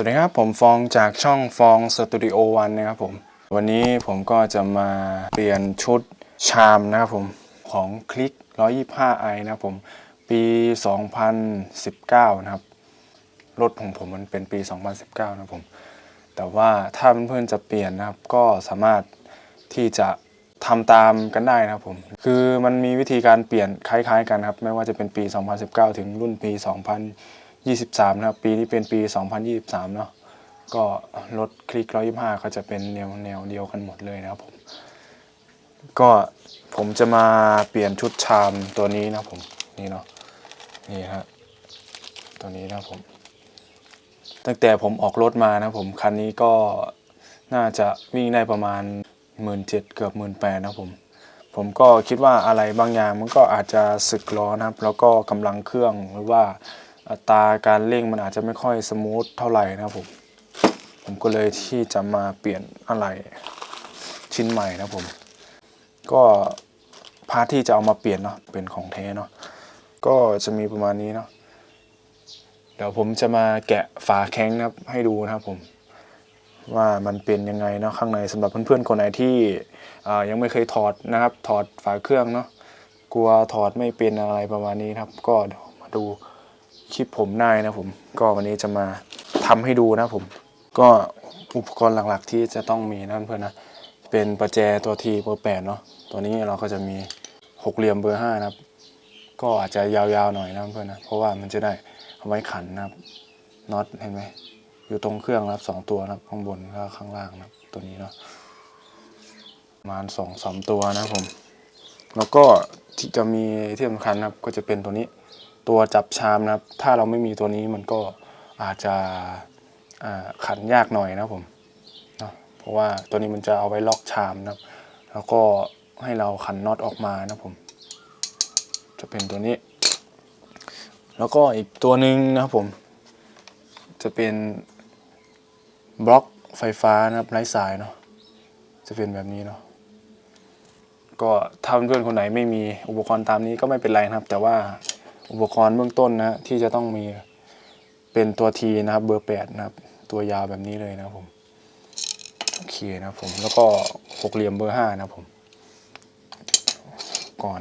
วัสดีครับ ผมฟองจากช่องฟองสตูดิโอวันนะครับผม วันนี้ผมก็จะมาเปลี่ยนชุดชามนะครับผม ของคลิก 125i นะครับผม ปี 2019 นะครับ รถของผมมันเป็นปี 2019 นะครับผม แต่ว่าถ้าเพื่อนๆจะเปลี่ยนนะครับ ก็สามารถที่จะทำตามกันได้นะครับผม คือมันมีวิธีการเปลี่ยนคล้ายๆ กันครับ ไม่ว่าจะเป็นปี 2019 ถึงรุ่นปี 23 นะครับ ปีนี้เป็นปี 2023 เนาะก็รถคลิก 125 ก็จะเป็นแนวแนวเดียวกันหมดเลยนะครับผม ก็ผมจะมาเปลี่ยนชุดชามตัวนี้นะผม นี่เนาะนี่ฮะตัวนี้นะผม ตั้งแต่ผมออกรถมานะผม คันนี้ก็น่าจะวิ่งได้ประมาณ 1 7ื่นเกือบ 1 8ื่นนะผมผมก็คิดว่าอะไรบางอย่างมันก็อาจจะสึกล้อนะครับ แล้วก็กำลังเครื่องหรือว่า อัตราการเร่งมันอาจจะไม่ค่อยสมูทเท่าไหร่นะครับผม ผมก็เลยที่จะมาเปลี่ยนอะไรชิ้นใหม่นะผม ก็พาร์ทที่จะเอามาเปลี่ยนเนาะเป็นของแท้เนาะก็จะมีประมาณนี้เนาะเดี๋ยวผมจะมาแกะฝาแข้งนะครับให้ดูนะครับผมว่ามันเป็นยังไงเนาะข้างในสำหรับเพื่อนๆคนไหนที่ยังไม่เคยถอดนะครับ ถอดฝาเครื่องเนาะกลัวถอดไม่เป็นอะไรประมาณนี้นะครับ ก็เดี๋ยวมาดู คลิปผมได้นะผม ก็วันนี้จะมาทำให้ดูนะผม ก็อุปกรณ์หลักๆที่จะต้องมีนะเพื่อนนะ เป็นประแจตัวทีเบอร์แปดเนาะ ตัวนี้เราก็จะมีหกเหลี่ยมเบอร์ห้านะครับ ก็อาจจะยาวๆหน่อยนะเพื่อนนะ เพราะว่ามันจะได้เอาไว้ขันนะครับ น็อตเห็นไหม อยู่ตรงเครื่องนะครับสองตัวนะครับข้างบนแล้วข้างล่างนะครับ ตัวนี้เนาะ ประมาณสองสามตัวนะครับผม แล้วก็ที่จะมีที่สำคัญนะครับก็จะเป็นตัวนี้ ตัวจับชามนะครับ ถ้าเราไม่มีตัวนี้มันก็อาจจะขันยากหน่อยนะครับผมเนาะเพราะว่าตัวนี้มันจะเอาไว้ล็อกชามนะครับ แล้วก็ให้เราขันน็อตออกมานะครับผม จะเป็นตัวนี้ แล้วก็อีกตัวหนึ่งนะครับผม จะเป็นบล็อกไฟฟ้านะครับไร้สายเนาะจะเป็นแบบนี้เนาะก็ถ้าเพื่อนๆคนไหนไม่มีอุปกรณ์ตามนี้ก็ไม่เป็นไรนะครับ แต่ว่า อุปกรณ์เบื้องต้นนะที่จะต้องมีเป็นตัวทีนะครับเบอร์แปดนะครับ ตัวยาวแบบนี้เลยนะครับผมโอเคนะครับผมแล้วก็หกเหลี่ยมเบอร์ห้านะครับผม ก่อน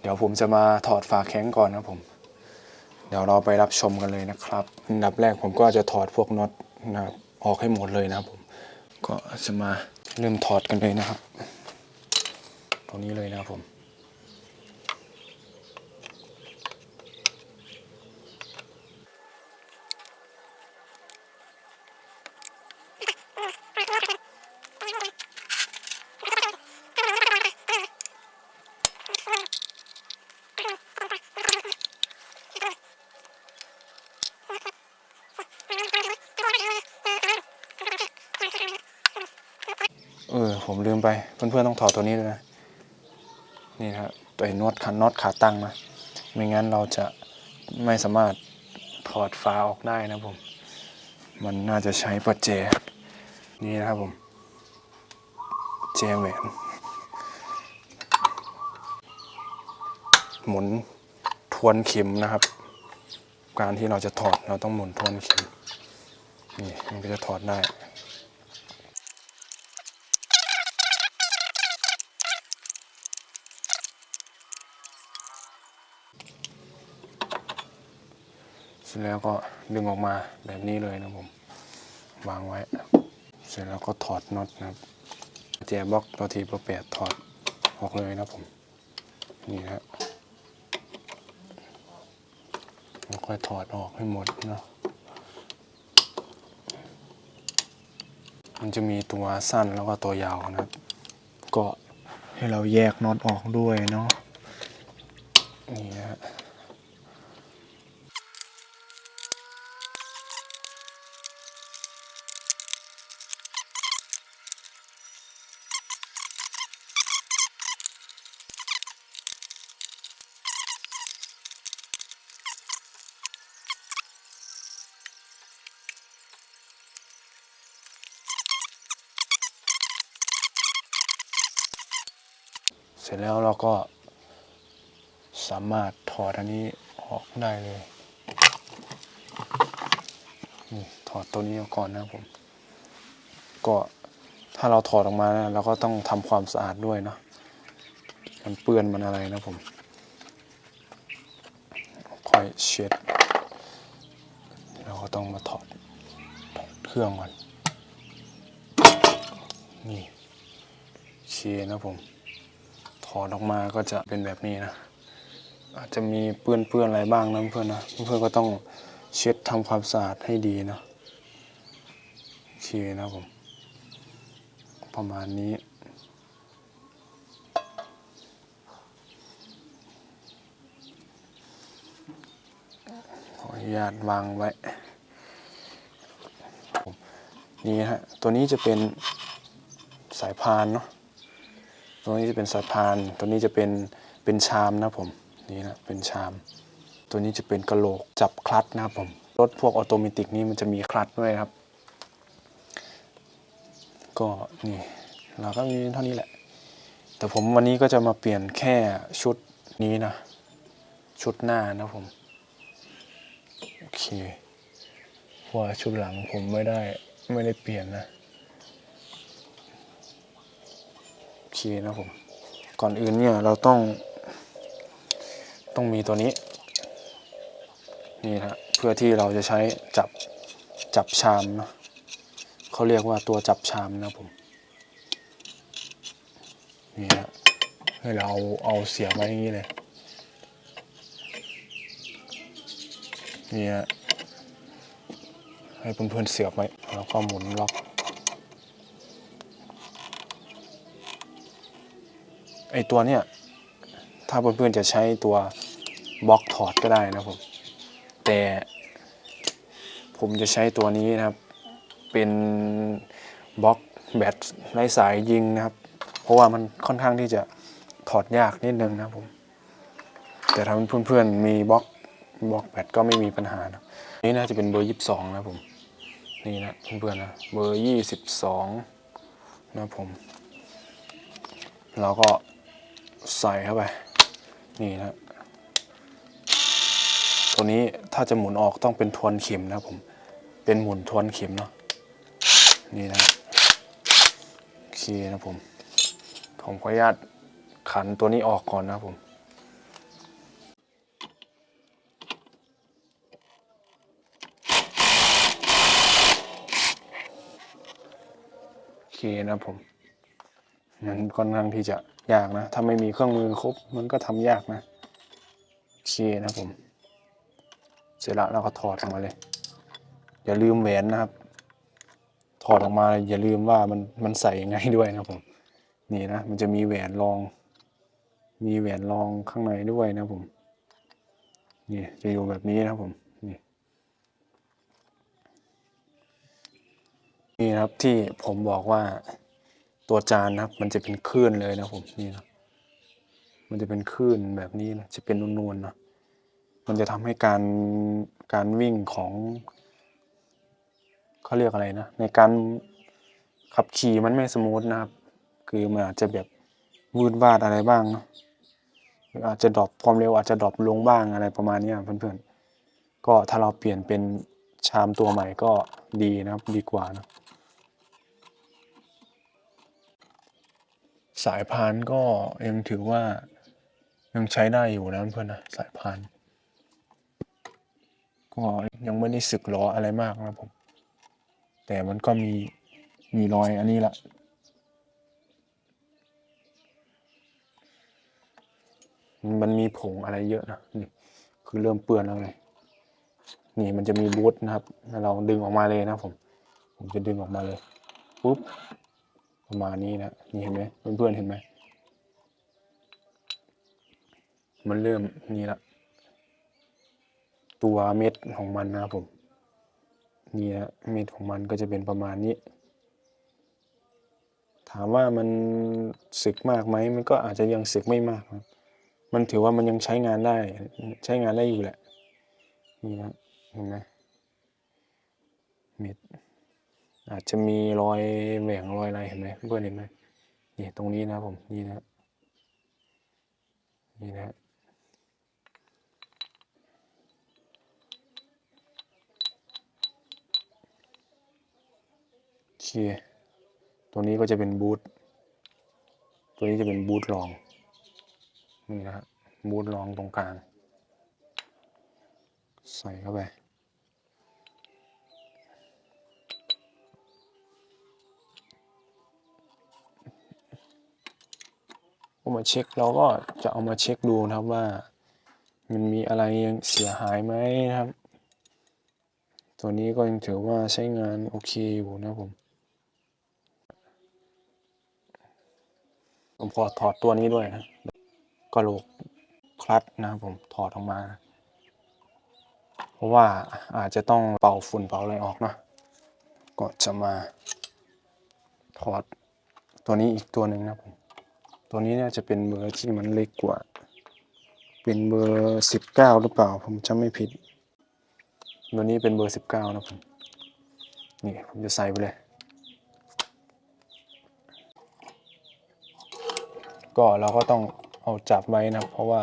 เดี๋ยวผมจะมาถอดฝาแข้งก่อนนะครับผม เดี๋ยวเราไปรับชมกันเลยนะครับอันดับแรกผมก็จะถอดพวกน็อตนะครับออกให้หมดเลยนะครับผมก็จะมาเริ่มถอดกันเลยนะครับ ตรงนี้เลยนะครับผม ผมลืมไป เพื่อนๆต้องถอดตัวนี้ด้วยนะ นี่ครับตัวน็อตคันน็อตขาตั้งนะ ไม่งั้นเราจะไม่สามารถถอดฝาออกได้นะผม มันน่าจะใช้ปัจเจ นี่นะครับผมแจแหวนหมุนทวนเข็มนะครับ การที่เราจะถอดเราต้องหมุนทวนเข็ม นี่มันก็จะถอดได้ ร็จแล้วก็ดึงออกมาแบบนี้เลยนะผมวางไว้ เสร็จแล้วก็ถอดน็อตนะครับแจบล็อกตัวทีประแปดถอดออกเลยนะผมนี่ฮะค่อยถอดออกให้หมดเนาะมันจะมีตัวสั้นแล้วก็ตัวยาวนะครับ ก็ให้เราแยกน็อตออกด้วยเนาะนี่ฮะ เสร็จแล้วเราก็สามารถถอดอันนี้ออกได้เลยนี่ถอดตัวนี้ออกก่อนนะครับผม ก็ถ้าเราถอดออกมานะเราก็ต้องทำความสะอาดด้วยเนาะมันเปื้อนมันอะไรนะผมค่อยเช็ดเราก็ต้องมาถอดถอดเครื่องก่อนนี่เคนะผม อดออกมาก็จะเป็นแบบนี้นะ อาจจะมีเปื้อนเปื้อนๆอะไรบ้างนะเพื่อนนะเพื่อนก็ต้องเช็ดทำความสะอาดให้ดีนะโอเคนะผม ประมาณนี้ขออนุญาตวางไว้นี่ฮะตัวนี้จะเป็นสายพานเนาะ ตัวนี้จะเป็นสายพาน ตัวนี้จะเป็นเป็นชามนะผมนี่นะเป็นชาม ตัวนี้จะเป็นกระโหลกจับคลัตช์นะผมรถพวกออโตเมติกนี้มันจะมีคลัตช์ด้วยครับ ก็นี่เราก็มีเท่านี้แหละ แต่ผมวันนี้ก็จะมาเปลี่ยนแค่ชุดนี้นะ ชุดหน้านะผม โอเคเพราะว่าชุดหลังผมไม่ได้ไม่ได้เปลี่ยนนะ โอเค นะผม ก่อนอื่นเนี่ยเราต้อง ต้องมีตัวนี้ นี่นะเพื่อที่เราจะใช้จับจับชามนะเขาเรียกว่าตัวจับชามนะผมนี่นะให้เราเอาเอาเสียบไว้อย่างนี้เลยนี่ฮะให้เพื่อนๆเสียบไว้แล้วก็หมุนล็อก ไอตัวเนี้ยถ้าเพื่อนๆจะใช้ตัวบล็อกถอดก็ได้นะผมแต่ผมจะใช้ตัวนี้นะครับ เป็นบล็อกแบตไร้สายยิงนะครับ เพราะว่ามันค่อนข้างที่จะถอดยากนิดนึงนะผม แต่ถ้าเพื่อนๆมีบล็อกบล็อกแบตก็ไม่มีปัญหานะนี่น่าจะเป็นเบอร์ยี่สิบสองนะผม นี่นะเพื่อนๆนะเบอร์ยี่สิบสองนะผม เราก็ ใส่เข้าไป นี่นะตัวนี้ถ้าจะหมุนออกต้องเป็นทวนเข็มนะผม เป็นหมุนทวนเข็มเนาะ นี่นะโอเคนะผม ผมขออนุญาตขันตัวนี้ออกก่อนนะผมโอเคนะผมมันค่อนข้างที่จะ ยากนะถ้าไม่มีเครื่องมือครบมันก็ทำยากนะโอเคนะผม เสร็จแล้วเราก็ถอดออกมาเลย อย่าลืมแหวนนะครับ ถอดออกมาอย่าลืมว่ามันมันใส่ยังไงด้วยนะผมนี่นะมันจะมีแหวนรอง มีแหวนรองข้างในด้วยนะผมนี่จะอยู่แบบนี้นะผมนี่นี่ครับที่ผมบอกว่า ตัวจานนะครับ มันจะเป็นคลื่นเลยนะผมนี่นะมันจะเป็นคลื่นแบบนี้นะจะเป็นนูนๆนะมันจะทำให้การการวิ่งของเขาเรียกอะไรนะ ในการขับขี่มันไม่สมูทนะครับ คือมันอาจจะแบบวืดวาดอะไรบ้างนะอาจจะดรอปความเร็วอาจจะดรอปลงบ้างอะไรประมาณนี้เพื่อนๆก็ถ้าเราเปลี่ยนเป็นชามตัวใหม่ก็ดีนะครับดีกว่านะ สายพานก็ยังถือว่ายังใช้ได้อยู่นะเพื่อนนะสายพานก็ยังไม่ได้สึกล้ออะไรมากนะผม แต่มันก็มีมีรอยอันนี้ละมันมีผงอะไรเยอะนะนี่คือเริ่มเปื้อนแล้วไงนี่มันจะมีบูทนะครับ เราดึงออกมาเลยนะผม ผมจะดึงออกมาเลยปุ๊บ ประมาณนี้นะนี่เห็นไหมเพื่อนๆเห็นไหมมันเริ่มนี่ละตัวเม็ดของมันนะผมนี่นะเม็ดของมันก็จะเป็นประมาณนี้ ถามว่ามันสึกมากไหมมันก็อาจจะยังสึกไม่มากมันถือว่ามันยังใช้งานได้ ใช้งานได้อยู่แหละ นี่นะเห็นไหมเม็ด อาจจะมีรอยแหว่งรอยอะไรเห็นไหมเพื่อนเห็นไหมนี่ตรงนี้นะผมนี่นะนี่นะตัวนี้ก็จะเป็นบูทตัวนี้จะเป็นบูทรองนี่นะฮะบูทรองตรงกลาง ใส่เข้าไป มาเช็ค เราก็จะเอามาเช็คดูนะครับว่า มันมีอะไรยังเสียหายไหมนะครับ ตัวนี้ก็ยังถือว่าใช้งานโอเคอยู่นะผมผมขอถอดตัวนี้ด้วยนะกระโหลกคลัตนะครับผมถอดออกมา เพราะว่าอาจจะต้องเป่าฝุ่นเป่าอะไรออกเนาะก็จะมาถอดตัวนี้อีกตัวหนึ่งนะผม ตัวนี้เนี่ยจะเป็นเบอร์ที่มันเล็กกว่า เป็นเบอร์สิบเก้าหรือเปล่า ผมจำไม่ผิด ตัวนี้เป็นเบอร์สิบเก้านะผมนี่ผมจะใส่ไปเลย ก็เราก็ต้องเอาจับไว้นะครับเพราะว่า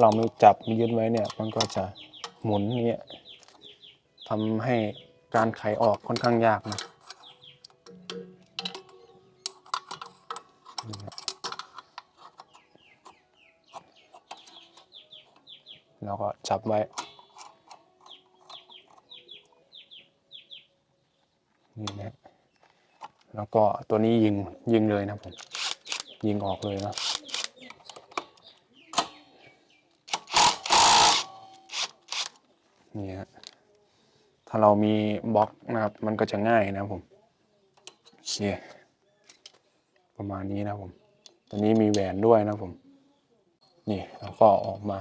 เราไม่จับไม่ยึดไว้เนี่ย มันก็จะหมุนเนี่ยทำให้การไขออกค่อนข้างยากนะ แล้วก็จับไว้ นี่นะ แล้วก็ตัวนี้ยิงยิงเลยนะผม ยิงออกเลยนะนี่ฮะถ้าเรามีบล็อกนะครับ มันก็จะง่ายนะผมโอเคประมาณนี้นะผม ตัวนี้มีแหวนด้วยนะผม นี่แล้วก็ออกมา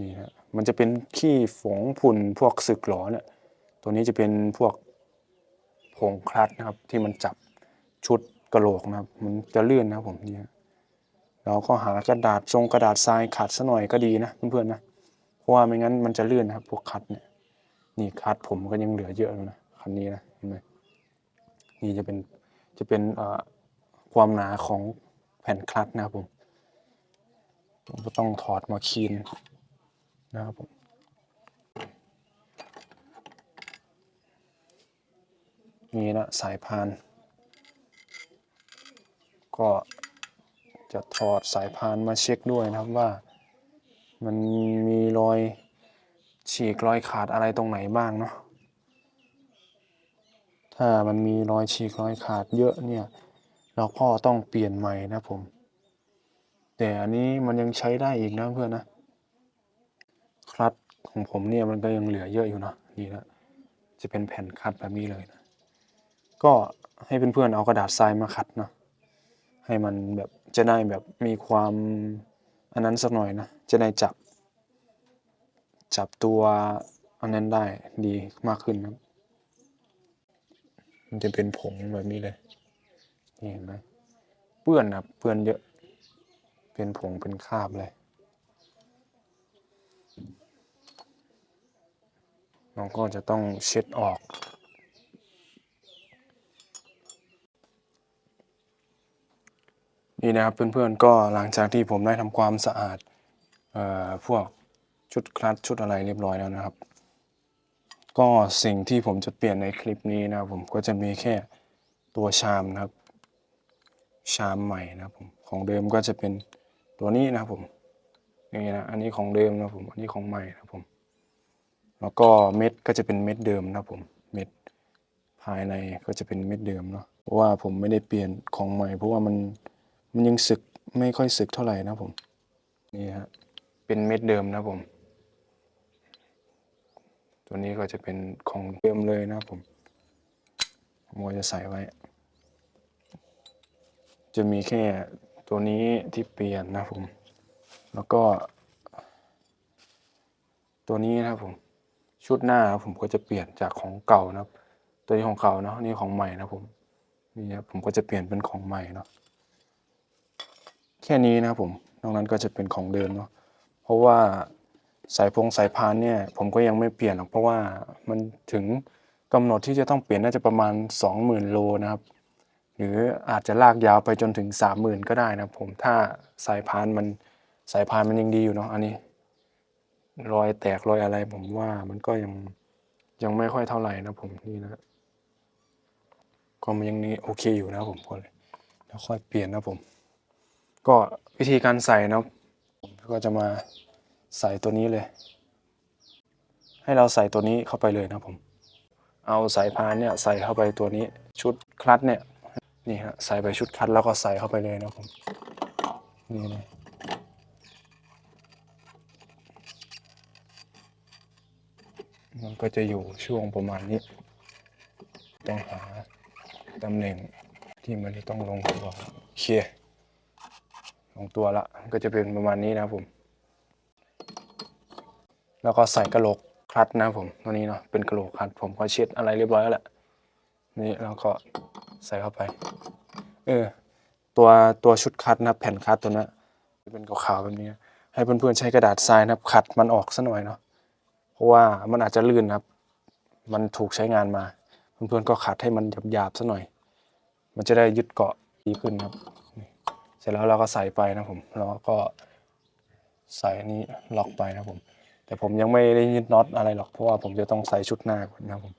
นี่ฮะมันจะเป็นขี้ฝงฝุ่นพวกสึกหรอเนี่ยตัวนี้จะเป็นพวกผงคลัตช์นะครับ ที่มันจับชุดกระโหลกนะครับ มันจะเลื่อนนะผมเนี่ยเราก็หากระดาษทรงกระดาษทรายขัดซะหน่อยก็ดีนะเพื่อนๆนะเพราะว่าไม่งั้นมันจะเลื่อนนะครับ พวกคัดเนี่ยนี่คัดผมก็ยังเหลือเยอะอยู่นะคันนี้นะเห็นไหมนี่จะเป็นจะเป็นความหนาของแผ่นคลัตช์นะครับผมผมก็ต้องถอดมาคีน นะครับผมนี่นะสายพาน ก็จะถอดสายพานมาเช็คด้วยนะครับว่า มันมีรอยฉีกรอยขาดอะไรตรงไหนบ้างเนาะถ้ามันมีรอยฉีกรอยขาดเยอะเนี่ย เราก็ต้องเปลี่ยนใหม่นะผม แต่อันนี้มันยังใช้ได้อีกนะเพื่อนนะ ของผมเนี่ยมันก็ยังเหลือเยอะอยู่เนาะนี่นะจะเป็นแผ่นคัดแบบนี้เลยนะก็ให้เพื่อนๆเอากระดาษทรายมาขัดเนาะให้มันแบบจะได้แบบมีความอันนั้นสักหน่อยนะจะได้จับ จับตัวอันนั้นได้ดีมากขึ้นนะมันจะเป็นผงแบบนี้เลยนี่เห็นไหมเปื้อนนะเปื้อนเยอะ เป็นผงเป็นคราบเลย เราก็จะต้องเช็ดออกนี่นะครับเพื่อนๆก็หลังจากที่ผมได้ทำความสะอาดเอ่อพวกชุดคลัตชุดอะไรเรียบร้อยแล้วนะครับ ก็สิ่งที่ผมจะเปลี่ยนในคลิปนี้นะผมก็จะมีแค่ตัวชามนะครับ ชามใหม่นะผมของเดิมก็จะเป็นตัวนี้นะผมนี่นะอันนี้ของเดิมนะผมอันนี้ของใหม่นะผม แล้วก็เม็ดก็จะเป็นเม็ดเดิมนะผมเม็ดภายในก็จะเป็นเม็ดเดิมเนาะเพราะว่าผมไม่ได้เปลี่ยนของใหม่ เพราะว่ามันมันยังสึกไม่ค่อยสึกเท่าไหร่นะผมนี่ฮะเป็นเม็ดเดิมนะผม ตัวนี้ก็จะเป็นของเดิมเลยนะผมผมจะใส่ไว้ จะมีแค่ตัวนี้ที่เปลี่ยนนะผม แล้วก็ ตัวนี้นะครับผม ชุดหน้าผมก็จะเปลี่ยนจากของเก่านะครับ ตัวนี้ของเก่าเนาะนี่ของใหม่นะผมนี่ครับผมก็จะเปลี่ยนเป็นของใหม่เนาะแค่นี้นะครับผมนอกนั้นก็จะเป็นของเดิมเนาะเพราะว่าสายพงสายพานเนี่ยผมก็ยังไม่เปลี่ยนหรอกเพราะว่ามันถึงกำหนดที่จะต้องเปลี่ยนน่าจะประมาณ 20,000 โลนะครับ หรืออาจจะลากยาวไปจนถึง 30,000 ก็ได้นะผมถ้าสายพานมันสายพานมันยังดีอยู่เนาะอันนี้ รอยแตกรอยอะไรผมว่ามันก็ยังยังไม่ค่อยเท่าไหร่นะผมนี่นะก็มันยังนี้โอเคอยู่นะผมก็เลยแล้วค่อยเปลี่ยนนะผม ก็วิธีการใส่นะผมก็จะมาใส่ตัวนี้เลย ให้เราใส่ตัวนี้เข้าไปเลยนะผม เอาสายพานเนี่ยใส่เข้าไปตัวนี้ชุดคลัตช์เนี่ยนี่ฮะใส่ไปชุดคลัตช์แล้วก็ใส่เข้าไปเลยนะผมนี่เลย มันก็จะอยู่ช่วงประมาณนี้ ต้องหาตำแหน่งที่มันจะต้องลงตัวเคลียลงตัวละก็จะเป็นประมาณนี้นะผม แล้วก็ใส่กระโหลกคลัตช์นะผมตัวนี้เนาะเป็นกระโหลกคลัตช์ผมก็เช็ดอะไรเรียบร้อยแล้วแหละนี่แล้วก็ใส่เข้าไป เออ ตัวตัวชุดคัดนะครับแผ่นคัดตัวนั้เป็นขาวๆแบบนี้ ให้เพื่อนๆใช้กระดาษทรายนะครับขัดมันออกสัหน่อยเนาะ เพราะว่ามันอาจจะลื่นครับ มันถูกใช้งานมา เพื่อนๆก็ขัดให้มันหยาบๆสัหน่อย มันจะได้ยึดเกาะดีขึ้นครับ เสร็จแล้วเราก็ใส่ไปนะผมแล้วก็ใส่นี้ล็อกไปนะผม แต่ผมยังไม่ได้ยึดน็อตอะไรหรอกเพราะว่าผมจะต้องใส่ชุดหน้าก่อนนะผม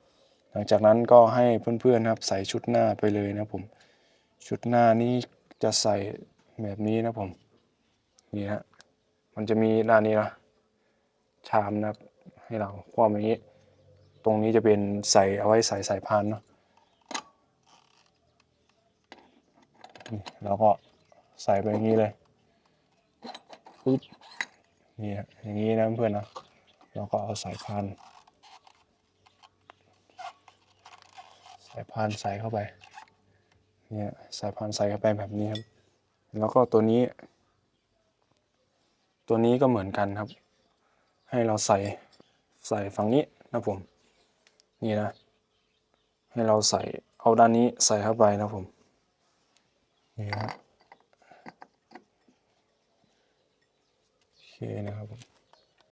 หลังจากนั้นก็ให้เพื่อนๆนครับ ใส่ชุดหน้าไปเลยนะผม ชุดหน้านี้จะใส่แบบนี้นะผม นี่ฮะมันจะมีด้านนี้นะชามนะครับ ให้เราคว่ำอย่างนี้ ตรงนี้จะเป็นใส่เอาไว้ใส่สายพานเนาะแล้วก็ใส่ไปอย่างนี้เลยปึ๊บนี่ฮะอย่างนี้นะเพื่อนนะแล้วก็เอาสายพานสายพานใส่เข้าไปเนี่ยสายพานใส่เข้าไปแบบนี้ครับ แล้วก็ตัวนี้ ตัวนี้ก็เหมือนกันครับ ให้เราใส่ ใส่ฝั่งนี้นะผม นี่นะ ให้เราใส่เอาด้านนี้ใส่เข้าไปนะผม นี่นะโอเคนะครับผม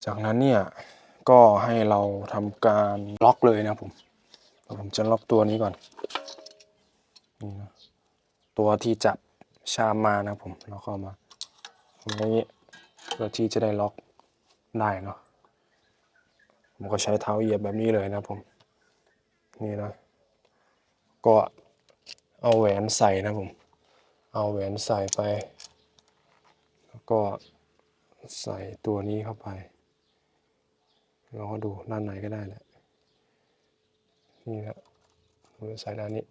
จากนั้นเนี่ยก็ให้เราทำการล็อกเลยนะผมผมจะล็อกตัวนี้ก่อน นี่นะ ตัวที่จับชามมานะผมแล้วก็เอามาทำอย่างนี้เพื่อที่จะได้ล็อกได้เนาะ ผมก็ใช้เท้าเหยียบแบบนี้เลยนะผมนี่นะ ก็เอาแหวนใส่นะผม เอาแหวนใส่ไป แล้วก็ใส่ตัวนี้เข้าไปแล้วก็ดูด้านในก็ได้แหละนี่นะผมจะใส่ด้านนี้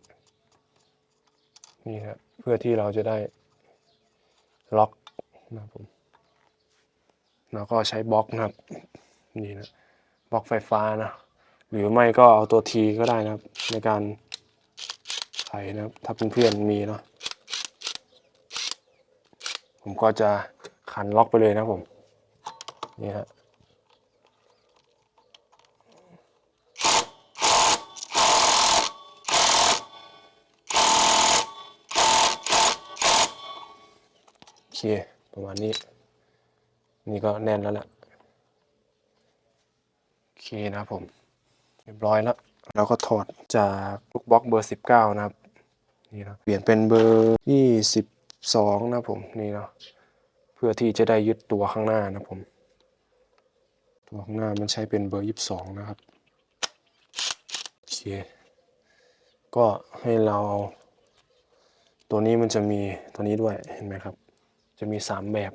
นี่ครับเพื่อที่เราจะได้ล็อกนะผมแล้วก็ใช้บล็อกนะครับ นี่นะ ล็อกไฟฟ้านะ หรือไม่ก็เอาตัวทีก็ได้นะครับ ในการไขนะครับ ถ้าเพื่อนๆมีเนาะผมก็จะขันล็อกไปเลยนะผม นี่ฮะโอเค ประมาณนี้ นี่ก็แน่นแล้วแหละ เคนะครับผม เรียบร้อยแล้วเราก็ถอดจากลูกบล็อกเบอร์สิบเก้านะครับ นี่นะเปลี่ยนเป็นเบอร์ยี่สิบสองนะผมนี่เนาะเพื่อที่จะได้ยึดตัวข้างหน้านะผม ตัวข้างหน้ามันใช้เป็นเบอร์ยี่สิบสองนะครับโอเคก็ให้เราเอาตัวนี้มันจะมีตัวนี้ด้วยเห็นไหมครับ จะมีสามแบบ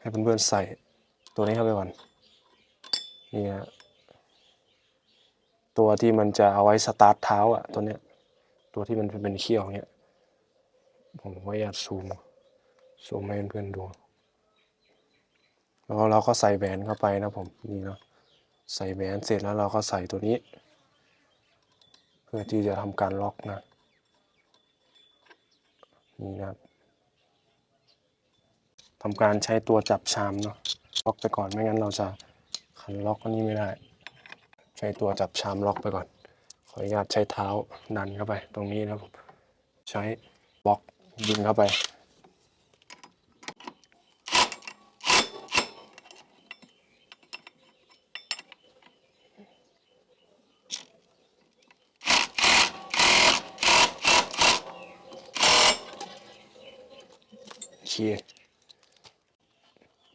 ให้เพื่อนๆใส่ตัวนี้เข้าไปก่อน นี่ฮะตัวที่มันจะเอาไว้สตาร์ทเท้าอะตัวเนี้ย ตัวที่มันเป็นเขี้ยวเงี้ย ผมก็อยากซูม ซูมให้เพื่อนๆดู แล้วเราก็ใส่แหวนเข้าไปนะผมนี่เนาะใส่แหวนเสร็จแล้วเราก็ใส่ตัวนี้ เพื่อที่จะทำการล็อกนะนี่นะครับทำการใช้ตัวจับชามเนาะล็อกไปก่อนไม่งั้นเราจะันล็อกอันนี้ไม่ได้ ใช้ตัวจับชามล็อกไปก่อน ขออนุญาตใช้เท้าดันเข้าไป ตรงนี้นะครับผมใช้บล็อกยิงเข้าไป โอเค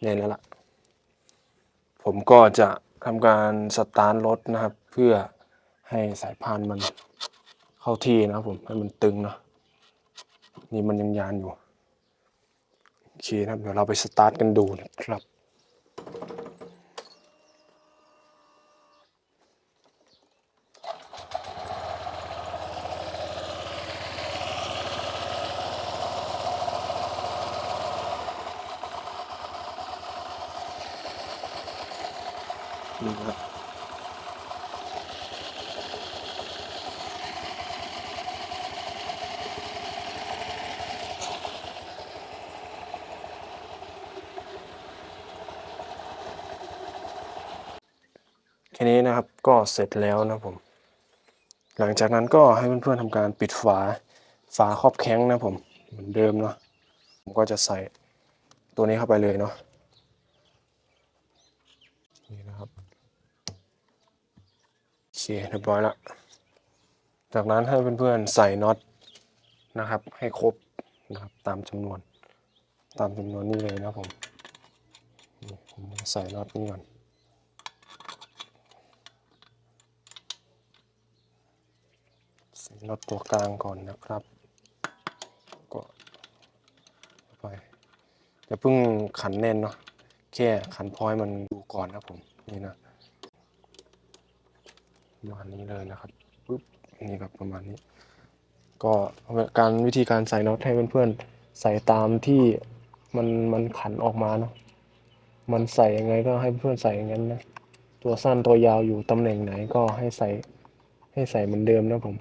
แน่นแล้วล่ะ ผมก็จะทำการสตาร์ทรถนะครับ เพื่อให้สายพานมันเข้าที่นะครับผมให้มันตึงเนาะนี่มันยังยานอยู่โอเคนะครับเดี๋ยวเราไปสตาร์ทกันดูนะครับ นี่ครับแค่นี้นะครับ ก็เสร็จแล้วนะผม หลังจากนั้นก็ให้เพื่อนๆทำการปิดฝาฝาครอบแข้งนะผมเหมือนเดิมเนาะผมก็จะใส่ตัวนี้เข้าไปเลยเนาะนี่นะครับโอเคเรียบร้อยล้วจากนั้นให้เพื่อนๆใส่น็อตนะครับ ให้ครบนะครับตามจำนวน ตามจำนวนนี้เลยนะผมผมใส่น็อตนี้ก่อน ใส่น็อตตัวกลางก่อนนะครับก็ไปอย่าเพิ่งขันแน่นเนาะแค่ขันพอยมันดูก่อนนะผมนี่นะประมาณนี้เลยนะครับปุ๊บนี่ครับประมาณนี้ ก็การวิธีการใส่น็อตให้เพื่อนๆใส่ตามที่มันมันขันออกมาเนาะมันใส่ยังไงก็ให้เพื่อนใส่อย่างนั้นนะตัวสั้นตัวยาวอยู่ตำแหน่งไหนก็ให้ใส่ให้ใส่เหมือนเดิมนะผม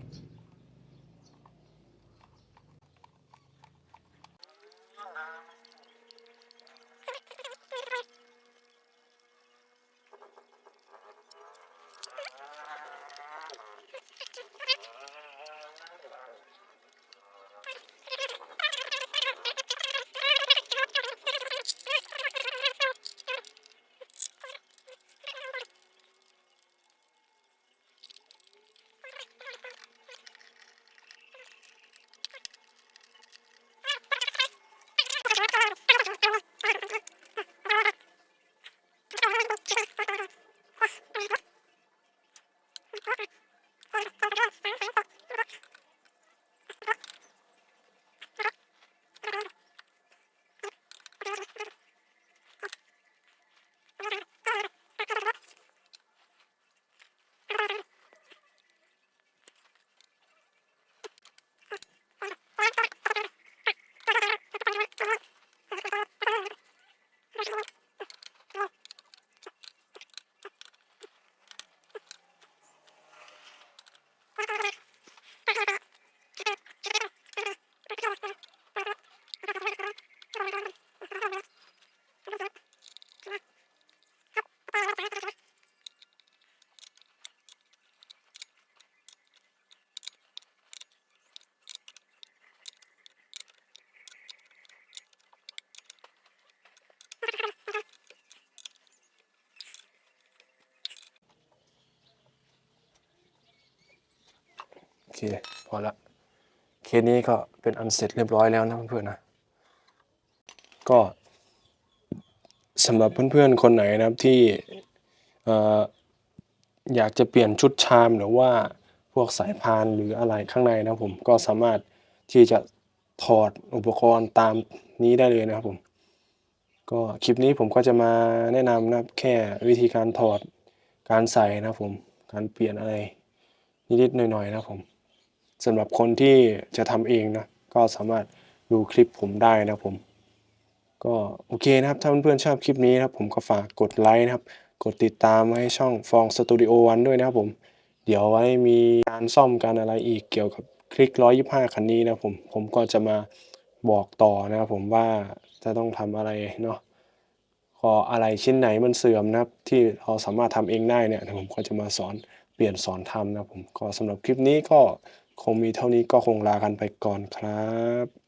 โอเค พอละเคสนี้ก็เป็นอันเสร็จเรียบร้อยแล้วนะเพื่อนๆนะ ก็สำหรับเพื่อนๆคนไหนนะครับที่ อยากจะเปลี่ยนชุดชามหรือว่าพวกสายพานหรืออะไรข้างในนะผมก็สามารถที่จะถอดอุปกรณ์ตามนี้ได้เลยนะครับผม ก็คลิปนี้ผมก็จะมาแนะนำนะครับแค่วิธีการถอดการใส่นะผมการเปลี่ยนอะไรนิดๆหน่อยๆนะผมสำหรับคนที่จะทำเองนะก็สามารถดูคลิปผมได้นะผม ก็โอเคนะครับถ้าเพื่อนๆชอบคลิปนี้นะครับ ผมก็ฝากกดไลค์นะครับ กดติดตามไว้ให้ช่องฟองสตูดิโอวันด้วยนะครับผม เดี๋ยวไว้มีการซ่อมการอะไรอีกเกี่ยวกับคลิก125คันนี้นะผม ผมก็จะมาบอกต่อนะครับผมว่าจะต้องทำอะไรเนาะพออะไรชิ้นไหนมันเสื่อมนะครับ ที่เราสามารถทำเองได้เนี่ยผมก็จะมาสอนเปลี่ยนสอนทำนะผมก็สำหรับคลิปนี้ก็คงมีเท่านี้ก็คงลากันไปก่อนครับ